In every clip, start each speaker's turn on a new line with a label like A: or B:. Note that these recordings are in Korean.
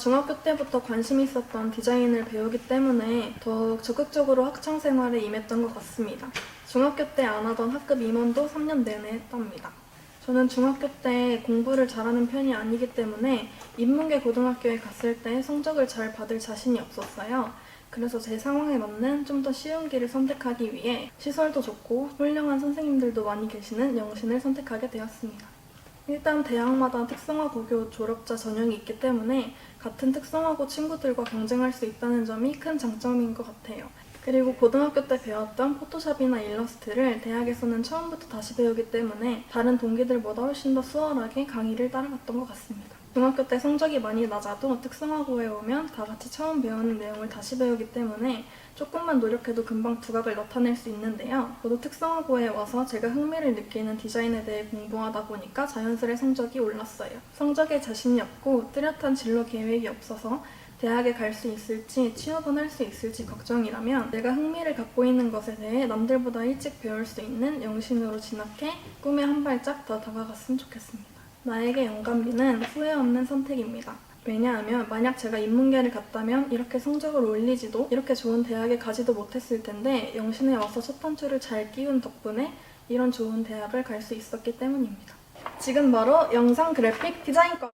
A: 중학교 때부터 관심 있었던 디자인을 배우기 때문에 더 적극적으로 학창 생활에 임했던 것 같습니다. 중학교 때 안 하던 학급 임원도 3년 내내 했답니다. 저는 중학교 때 공부를 잘하는 편이 아니기 때문에 인문계 고등학교에 갔을 때 성적을 잘 받을 자신이 없었어요. 그래서 제 상황에 맞는 좀 더 쉬운 길을 선택하기 위해 시설도 좋고 훌륭한 선생님들도 많이 계시는 영신을 선택하게 되었습니다. 일단 대학마다 특성화고교 졸업자 전형이 있기 때문에 같은 특성화고 친구들과 경쟁할 수 있다는 점이 큰 장점인 것 같아요. 그리고 고등학교 때 배웠던 포토샵이나 일러스트를 대학에서는 처음부터 다시 배우기 때문에 다른 동기들보다 훨씬 더 수월하게 강의를 따라갔던 것 같습니다. 중학교 때 성적이 많이 낮아도 특성화고에 오면 다 같이 처음 배우는 내용을 다시 배우기 때문에 조금만 노력해도 금방 두각을 나타낼 수 있는데요. 저도 특성화고에 와서 제가 흥미를 느끼는 디자인에 대해 공부하다 보니까 자연스레 성적이 올랐어요. 성적에 자신이 없고 뚜렷한 진로 계획이 없어서 대학에 갈 수 있을지 취업은 할 수 있을지 걱정이라면 내가 흥미를 갖고 있는 것에 대해 남들보다 일찍 배울 수 있는 영신으로 진학해 꿈에 한 발짝 더 다가갔으면 좋겠습니다. 나에게 영감비는 후회 없는 선택입니다. 왜냐하면 만약 제가 인문계를 갔다면 이렇게 성적을 올리지도 이렇게 좋은 대학에 가지도 못했을 텐데 영신에 와서 첫 단추를 잘 끼운 덕분에 이런 좋은 대학을 갈 수 있었기 때문입니다. 지금 바로 영상 그래픽 디자인과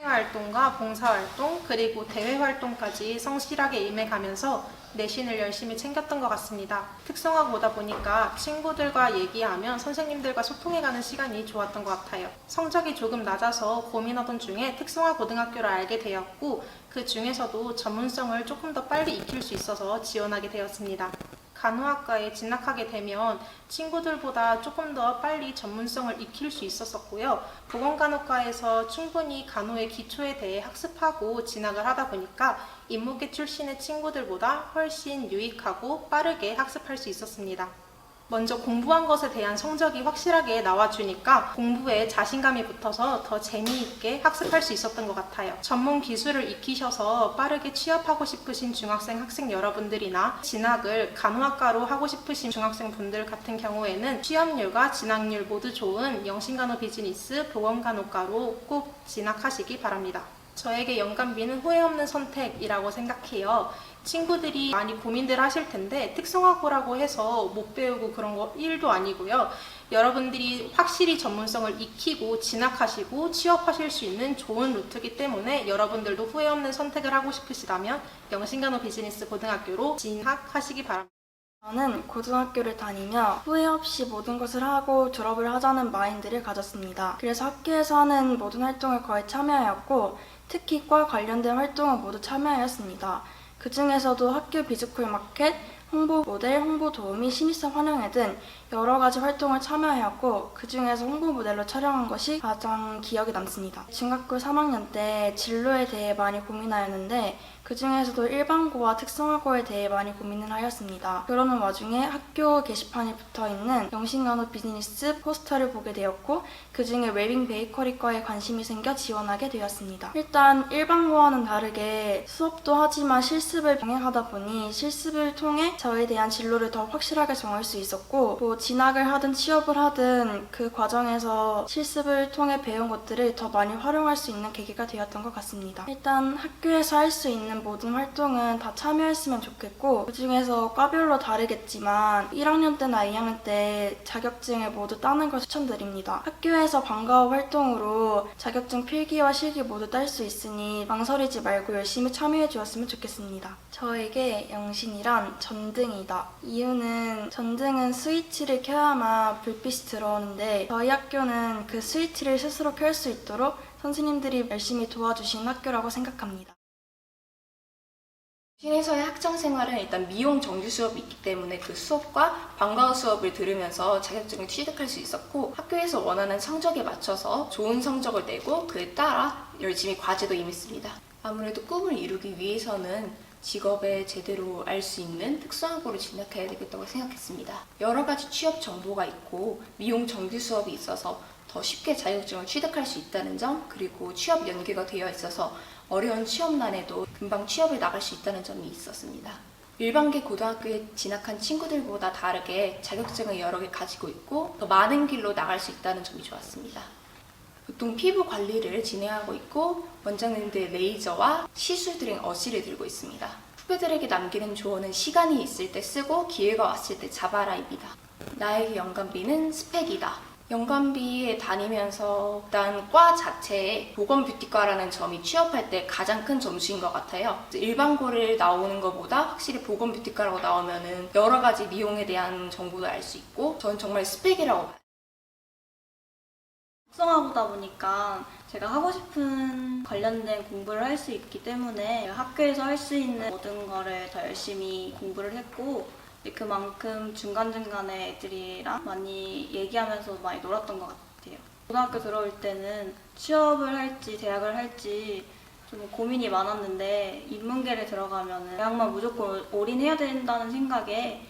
B: 활동과 봉사활동 그리고 대외 활동까지 성실하게 임해가면서 내신을 열심히 챙겼던 것 같습니다. 특성화고다 보니까 친구들과 얘기하면 선생님들과 소통해가는 시간이 좋았던 것 같아요. 성적이 조금 낮아서 고민하던 중에 특성화 고등학교를 알게 되었고 그 중에서도 전문성을 조금 더 빨리 익힐 수 있어서 지원하게 되었습니다. 간호학과에 진학하게 되면 친구들보다 조금 더 빨리 전문성을 익힐 수 있었었고요. 보건간호과에서 충분히 간호의 기초에 대해 학습하고 진학을 하다 보니까 인문계 출신의 친구들보다 훨씬 유익하고 빠르게 학습할 수 있었습니다. 먼저 공부한 것에 대한 성적이 확실하게 나와주니까 공부에 자신감이 붙어서 더 재미있게 학습할 수 있었던 것 같아요. 전문 기술을 익히셔서 빠르게 취업하고 싶으신 중학생, 학생 여러분들이나 진학을 간호학과로 하고 싶으신 중학생 분들 같은 경우에는 취업률과 진학률 모두 좋은 영신간호 비즈니스 보건간호과로 꼭 진학하시기 바랍니다. 저에게 영감비는 후회 없는 선택이라고 생각해요. 친구들이 많이 고민들 하실 텐데 특성화고라고 해서 못 배우고 그런 거 1도 아니고요. 여러분들이 확실히 전문성을 익히고 진학하시고 취업하실 수 있는 좋은 루트이기 때문에 여러분들도 후회 없는 선택을 하고 싶으시다면 영신간호 비즈니스 고등학교로 진학하시기 바랍니다.
C: 저는 고등학교를 다니며 후회 없이 모든 것을 하고 졸업을 하자는 마인드를 가졌습니다. 그래서 학교에서 하는 모든 활동을 거의 참여하였고 특히 과 관련된 활동을 모두 참여하였습니다. 그 중에서도 학교 비즈콜 마켓, 홍보 모델, 홍보 도우미, 신입생 환영회 등 여러 가지 활동을 참여하였고 그 중에서 홍보 모델로 촬영한 것이 가장 기억에 남습니다. 중학교 3학년 때 진로에 대해 많이 고민하였는데 그 중에서도 일반고와 특성화고에 대해 많이 고민을 하였습니다. 그러는 와중에 학교 게시판에 붙어 있는 영신간호 비즈니스 포스터를 보게 되었고 그 중에 웨빙 베이커리과에 관심이 생겨 지원하게 되었습니다. 일단 일반고와는 다르게 수업도 하지만 실습을 병행하다 보니 실습을 통해 저에 대한 진로를 더 확실하게 정할 수 있었고 뭐 진학을 하든 취업을 하든 그 과정에서 실습을 통해 배운 것들을 더 많이 활용할 수 있는 계기가 되었던 것 같습니다. 일단 학교에서 할 수 있는 모든 활동은 다 참여했으면 좋겠고 그 중에서 과별로 다르겠지만 1학년 때나 2학년 때 자격증을 모두 따는 걸 추천드립니다. 학교에서 방과후 활동으로 자격증 필기와 실기 모두 딸 수 있으니 망설이지 말고 열심히 참여해 주었으면 좋겠습니다. 저에게 영신이란 전 등이다. 이유는 전등은 스위치를 켜야만 불빛이 들어오는데 저희 학교는 그 스위치를 스스로 켤 수 있도록 선생님들이 열심히 도와주신 학교라고 생각합니다.
D: 신에서의 학창 생활은 일단 미용 정규 수업이 있기 때문에 그 수업과 방과후 수업을 들으면서 자격증을 취득할 수 있었고 학교에서 원하는 성적에 맞춰서 좋은 성적을 내고 그에 따라 열심히 과제도 임했습니다. 아무래도 꿈을 이루기 위해서는 직업에 제대로 알 수 있는 특수학고를 진학해야 되겠다고 생각했습니다. 여러 가지 취업 정보가 있고 미용 정규 수업이 있어서 더 쉽게 자격증을 취득할 수 있다는 점 그리고 취업 연계가 되어 있어서 어려운 취업난에도 금방 취업을 나갈 수 있다는 점이 있었습니다. 일반계 고등학교에 진학한 친구들보다 다르게 자격증을 여러 개 가지고 있고 더 많은 길로 나갈 수 있다는 점이 좋았습니다. 보통 피부 관리를 진행하고 있고 원장님들의 레이저와 시술 드링 어시를 들고 있습니다. 후배들에게 남기는 조언은 시간이 있을 때 쓰고 기회가 왔을 때 잡아라입니다. 나에게 연관비는 스펙이다. 연관비에 다니면서 일단 과 자체에 보건 뷰티과라는 점이 취업할 때 가장 큰 점수인 것 같아요. 일반고를 나오는 것보다 확실히 보건 뷰티과라고 나오면은 여러 가지 미용에 대한 정보도 알 수 있고 저는 정말 스펙이라고 봐요.
E: 특성화보다 보니까 제가 하고 싶은 관련된 공부를 할 수 있기 때문에 학교에서 할 수 있는 모든 거를 더 열심히 공부를 했고 그만큼 중간중간에 애들이랑 많이 얘기하면서 많이 놀았던 것 같아요. 고등학교 들어올 때는 취업을 할지 대학을 할지 좀 고민이 많았는데 인문계를 들어가면 대학만 무조건 올인해야 된다는 생각에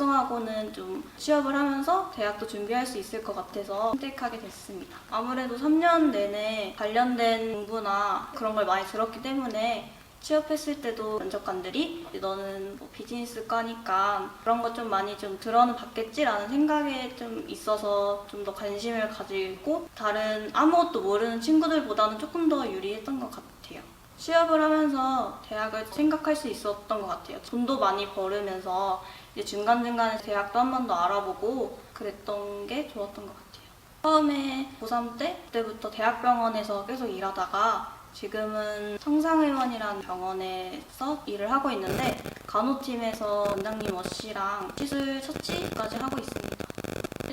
E: 특성화고는 좀 취업을 하면서 대학도 준비할 수 있을 것 같아서 선택하게 됐습니다. 아무래도 3년 내내 관련된 공부나 그런 걸 많이 들었기 때문에 취업했을 때도 면접관들이 너는 뭐 비즈니스과니까 그런 거좀 많이 좀 들어는 받겠지라는 생각에 좀 있어서 좀 더 관심을 가지고 다른 아무것도 모르는 친구들보다는 조금 더 유리했던 것 같아요. 취업을 하면서 대학을 생각할 수 있었던 것 같아요. 돈도 많이 벌으면서 이제 중간중간에 대학도 한 번 더 알아보고 그랬던 게 좋았던 것 같아요. 처음에 고3 때 그때부터 대학병원에서 계속 일하다가 지금은 성상의원이라는 병원에서 일을 하고 있는데 간호팀에서 원장님 어씨랑 시술 처치까지 하고 있습니다.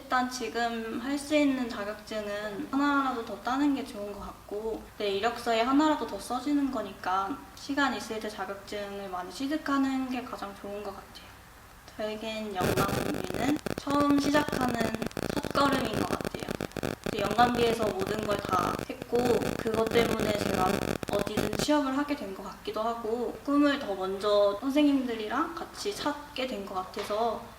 E: 일단 지금 할 수 있는 자격증은 하나라도 더 따는 게 좋은 것 같고 내 이력서에 하나라도 더 써주는 거니까 시간 있을 때 자격증을 많이 취득하는 게 가장 좋은 것 같아요. 저에겐 연관비는 처음 시작하는 첫걸음인 것 같아요. 근데 연관비에서 모든 걸 다 했고 그것 때문에 제가 어디든 취업을 하게 된 것 같기도 하고 꿈을 더 먼저 선생님들이랑 같이 찾게 된 것 같아서